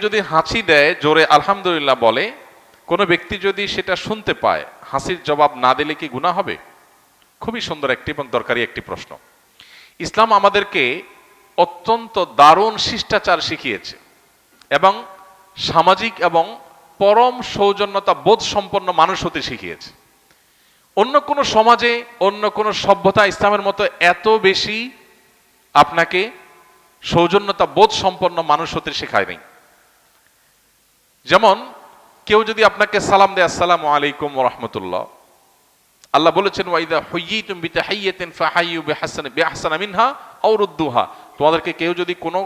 যদি হাসি দেয়, জোরে আলহামদুলিল্লাহ বলে, কোনো ব্যক্তি যদি সেটা শুনতে পায়, হাসির জবাব না দিলে কি গুণা হবে? খুবই সুন্দর একটি এবং দরকারি একটি প্রশ্ন। ইসলাম আমাদেরকে অত্যন্ত দারুণ শিষ্টাচার শিখিয়েছে এবং সামাজিক এবং পরম সৌজন্যতা বোধ সম্পন্ন মানুষ হতে শিখিয়েছে। অন্য কোনো সমাজে, অন্য কোনো সভ্যতা ইসলামের মতো এত বেশি আপনাকে সৌজন্যতা বোধ সম্পন্ন মানুষ হতে শেখায় নাই। যেমন কেউ যদি আপনাকে সালাম দেয়, আসসালামু আলাইকুম রহমতুল্লাহ। আল্লাহ বলেছেন ওয়াইদা তোমাদেরকে কেউ যদি কোনো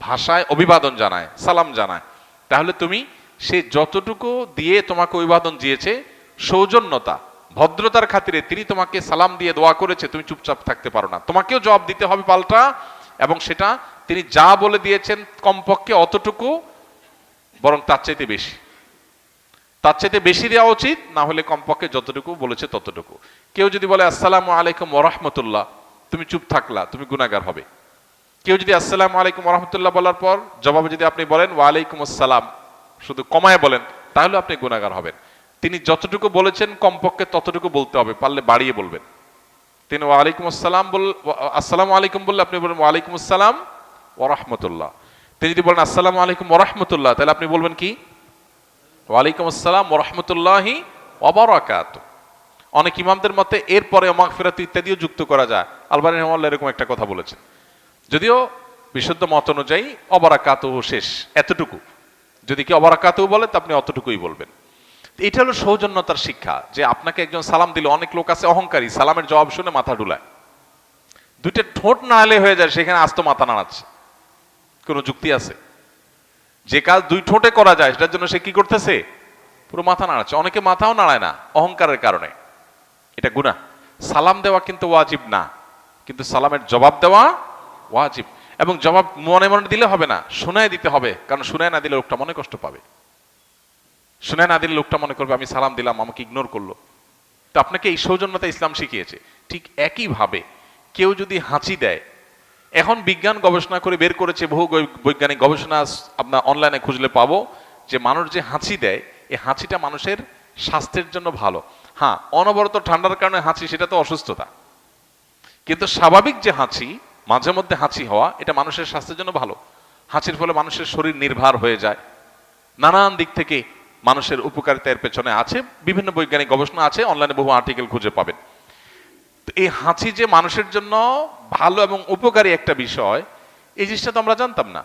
ভাষায় অভিবাদন জানায়, সালাম জানায়, তাহলে তুমি সে যতটুকু দিয়ে তোমাকে অভিবাদন দিয়েছে, সৌজন্যতা, ভদ্রতার খাতিরে তিনি তোমাকে সালাম দিয়ে দোয়া করেছে, তুমি চুপচাপ থাকতে পারো না। তোমাকেও জবাব দিতে হবে পাল্টা, এবং সেটা তিনি যা বলে দিয়েছেন কমপক্ষে অতটুকু বরং তার চাইতে বেশি। তার চাইতে বেশি দেওয়া উচিত, না হলে কমপক্ষে যতটুকু বলেছে ততটুকু। কেউ যদি বলে, আসসালামু আলাইকুম ওরহমতুল্লাহ তুমি চুপ থাকলা, তুমি গুনাগার হবে। কেউ যদি আসসালামু আলাইকুম ওরহমতুল্লাহ বলার পর জবাবে যদি আপনি বলেন ওয়ালাইকুম আসসালাম শুধু কমায় বলেন, তাহলে আপনি গুনাগার হবেন। তিনি যতটুকু বলেছেন, কমপক্ষে ততটুকু বলতে হবে, পারলে বাড়িয়ে বলবেন। তিনি ওয়ালাইকুম আসসালাম বল আসসালামু আলাইকুম বললে আপনি বলেন ওয়ালাইকুম আসসালাম ওরহমতুল্লাহ তিনি যদি বলেন, আসসালামু আলাইকুম ওরহমতুল্লাহ তাহলে আপনি বলবেন কি? ওয়ালাইকুম আসসালাম ওরহমতুল্লাহি অবরাকাত অনেক ইমামদের মতে এরপরে মাগফিরাত ইত্যাদিও যুক্ত করা যায়। আলবানি রহমাল্লাহ এরকম একটা কথা বলেছেন। যদিও বিশুদ্ধ মত অনুযায়ী অবরাকাত শেষ, এতটুকু। যদি কি অবরাকাত বলে, তা আপনি অতটুকুই বলবেন। এটা হলো সৌজন্যতার শিক্ষা, যে আপনাকে একজন সালাম দিলে অনেক লোক আছে অহংকারী, সালামের জবাব শুনে মাথা ডুলায় দুইটা ঠোঁট নাড়ালে হয়ে যায়, সেখানে আস্ত মাথা নাড়াচ্ছে। কোনো যুক্তি আছে? যে কাজ দুই ঠোঁটে করা যায়, সেটার জন্য সে কি করতেছে? পুরো মাথা নাড়াচ্ছে। অনেকে মাথাও নাড়ায় না, অহংকারের কারণে। এটা গুণা সালাম দেওয়া কিন্তু ওয়াজিব না, কিন্তু সালামের জবাব দেওয়া ওয়াজিব। এবং জবাব মনে মনে দিলে হবে না, শোনায় দিতে হবে, কারণ শোনায় না দিলে লোকটা মনে কষ্ট পাবে। শোনায় না দিলে লোকটা মনে করবে, আমি সালাম দিলাম, আমাকে ইগনোর করল। তো আপনাকে এই সৌজন্যতা ইসলাম শিখিয়েছে। ঠিক একইভাবে কেউ যদি হাঁচি দেয় এখন বিজ্ঞান গবেষণা করে বের করেছে বহু বৈজ্ঞানিক গবেষণা আপনার অনলাইনে খুঁজলে পাবো যে মানুষ যে হাঁচি দেয়, এই হাঁচিটা মানুষের স্বাস্থ্যের জন্য ভালো। হ্যাঁ অনবরত ঠান্ডার কারণে হাঁচি, সেটা তো অসুস্থতা। কিন্তু স্বাভাবিক যে হাঁচি, মাঝে মধ্যে হাঁচি হওয়া, এটা মানুষের স্বাস্থ্যের জন্য ভালো। হাঁচির ফলে মানুষের শরীর নির্ভার হয়ে যায়। নানান দিক থেকে মানুষের উপকারিতার পেছনে আছে, বিভিন্ন বৈজ্ঞানিক গবেষণা আছে অনলাইনে বহু আর্টিকেল খুঁজে পাবেন। তো এই হাঁচি যে মানুষের জন্য ভালো এবং উপকারী একটা বিষয়, এই জিনিসটা তো আমরা জানতাম না।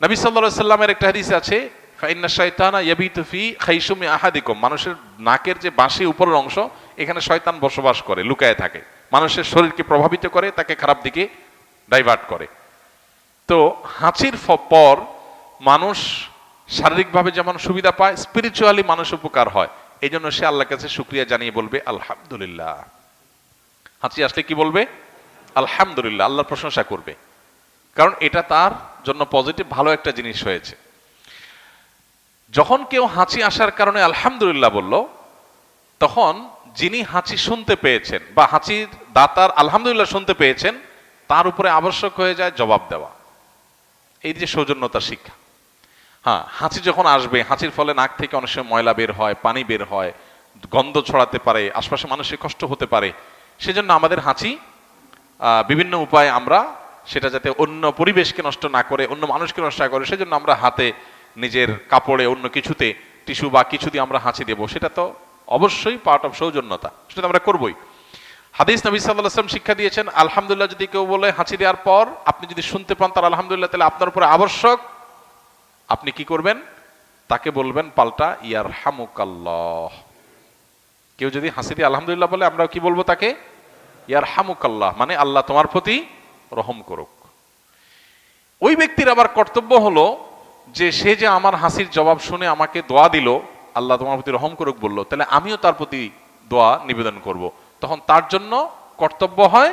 নবী সাল্লাহ সাল্লামের একটা হাদিস আছে, ফাইন্না শয়তানা ইয়াবিতু ফি খাইসুমি আহাদিকুম। মানুষের নাকের যে বাঁশি উপরের অংশ, এখানে শয়তান বসবাস করে, লুকায় থাকে। মানুষের শরীরকে প্রভাবিত করে, তাকে খারাপ দিকে ডাইভার্ট করে। তো হাঁচির পর মানুষ শারীরিকভাবে যেমন সুবিধা পায় স্পিরিচুয়ালি মানুষ উপকার হয়। এই জন্য সে আল্লাহর কাছে শুক্রিয়া জানিয়ে বলবে, আলহামদুলিল্লাহ। হাঁচি আসলে কি বলবে? আলহামদুলিল্লাহ, আল্লাহর প্রশংসা করবে। কারণ এটা তার জন্য পজিটিভ ভালো একটা জিনিস হয়েছে। যখন কেউ হাঁচি আসার কারণে আলহামদুলিল্লাহ বলল, তখন যিনি হাঁচি শুনতে পেয়েছেন বা হাঁচির দাতার আলহামদুলিল্লাহ শুনতে পেয়েছেন, তার উপরে আবশ্যক হয়ে যায় জবাব দেওয়া। এই যে সৌজন্যতার শিক্ষা। হ্যাঁ হাঁচি যখন আসবে, হাঁচির ফলে নাক থেকে অনেক সময় ময়লা বের হয়, পানি বের হয়, গন্ধ ছড়াতে পারে, আশপাশে মানুষের কষ্ট হতে পারে সেজন্য আমাদের হাঁচি বিভিন্ন উপায়ে আমরা সেটা যাতে অন্য পরিবেশকে নষ্ট না করে, অন্য মানুষকে নষ্ট না করে, সেজন্য আমরা হাতে নিজের কাপড়ে অন্য কিছুতে টিস্যু বা কিছু দিয়ে আমরা হাঁচি দেবো। সেটা তো অবশ্যই পার্ট অফ সৌজন্যতা। সেটা তো আমরা করবই। হাদিস নবী সাল্লাহ আসলাম শিক্ষা দিয়েছেন, আলহামদুলিল্লাহ যদি কেউ বলে হাঁচি দেওয়ার পর আপনি যদি শুনতে পান তার আলহামদুলিল্লাহ, তাহলে আপনার উপরে আবশ্যক, আপনি কি করবেন? তাকে বলবেন, পাল্টা ইয়ার হামুকাল্লাহ কেউ যদি হাসি দিয়ে আলহামদুলিল্লাহ বলে আমরা কি বলব তাকে? ইয়ার মানে আল্লাহ তোমার প্রতি রহম করুক। ওই ব্যক্তির আবার কর্তব্য হলো যে সে যে আমার হাসির জবাব শুনে আমাকে দোয়া দিল, আল্লাহ তোমার প্রতি রহম করুক বলল, তাহলে আমিও তার প্রতি দোয়া নিবেদন করব। তখন তার জন্য কর্তব্য হয়,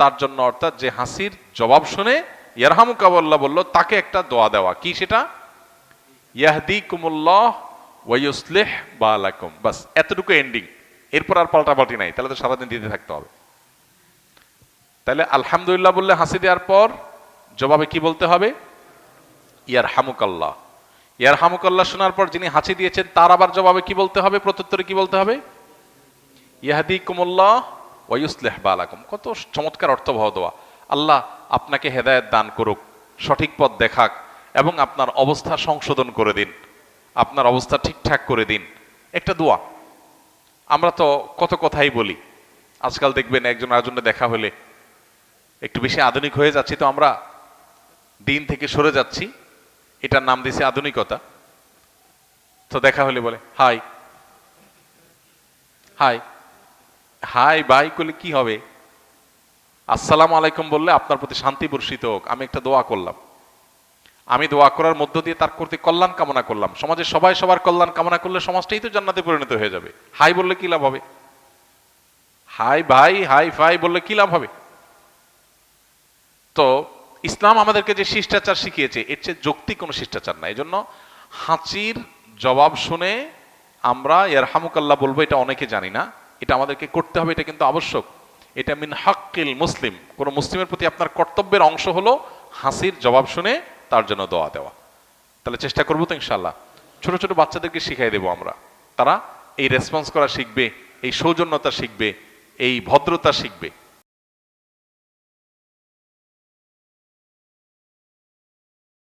তার জন্য অর্থাৎ যে হাসির জবাব শুনে ইয়ারহামুকাবল্লাহ বলল, তাকে একটা দোয়া দেওয়া। কি সেটা? ইয়াহদি কুমুল্লাহ ওয়াইসলেহ বা আলাকুম বাস, এতটুকু এন্ডিং এরপর আর পাল্টাপাল্টি নাই, তাহলে তো সারাদিন দিতে থাকতে হবে। তাহলে আলহামদুলিল্লাহ বললে হাসি দেওয়ার পর জবাবে কি বলতে হবে? ইয়ার হামুকাল্লাহ ইয়ার হামুকাল্লাহ শোনার পর যিনি হাঁচি দিয়েছেন, তার আবার জবাবে কি বলতে হবে? প্রত্যুত্তরে কি বলতে হবে? ইয়াহাদি কুমুল্লাহ ওয়ুসলেহ বালাকুম। কত চমৎকার অর্থবহ দোয়া। আল্লাহ আপনাকে হেদায়েত দান করুক, সঠিক পথ দেখাক এবং আপনার অবস্থা সংশোধন করে দিন, আপনার অবস্থা ঠিকঠাক করে দিন। একটা দোয়া। আমরা তো কত কথাই বলি। আজকাল দেখবেন একজন আরেকজনে দেখা হলে একটু বেশি আধুনিক হয়ে যাচ্ছি, তো আমরা দিন থেকে সরে যাচ্ছি। এটার নাম দিয়েছে আধুনিকতা। তো দেখা হলে বলে, হাই। হাই। হাই বাই করলে কি হবে? আসসালাম আলাইকুম বললে আপনার প্রতি শান্তি বর্ষিত হোক। আমি একটা দোয়া করলাম। আমি দোয়া করার মধ্য দিয়ে তার প্রতি কল্যাণ কামনা করলাম। সমাজে সবাই সবার কল্যাণ কামনা করলে সমাজটাই তো জান্নাতে পরিণত হয়ে যাবে। হাই বললে কি লাভ হবে? হাই ভাই, হাই ফাই, বললে কি লাভ হবে? ইসলাম আমাদেরকে যে শিষ্টাচার শিখিয়েছে, এর চেয়ে যৌক্তিক কোনো শিষ্টাচার না এই জন্য হাঁচির জবাব শুনে আমরা ইয়ার হামুকাল্লাহ বলব, এটা অনেকে জানি না, এটা আমাদেরকে করতে হবে, এটা কিন্তু আবশ্যক। এটা মিন হাক্কিল মুসলিম। কোন মুসলিমের প্রতি আপনার কর্তব্যের অংশ হলো হাসির জবাব শুনে তার জন্য দোয়া দেওয়া। তাহলে চেষ্টা করব তো ইনশাল্লাহ ছোট ছোট বাচ্চাদেরকে শিখাই দেবো আমরা। তারা এই রেসপন্স করা শিখবে, এই সৌজন্যতা শিখবে, এই ভদ্রতা শিখবে।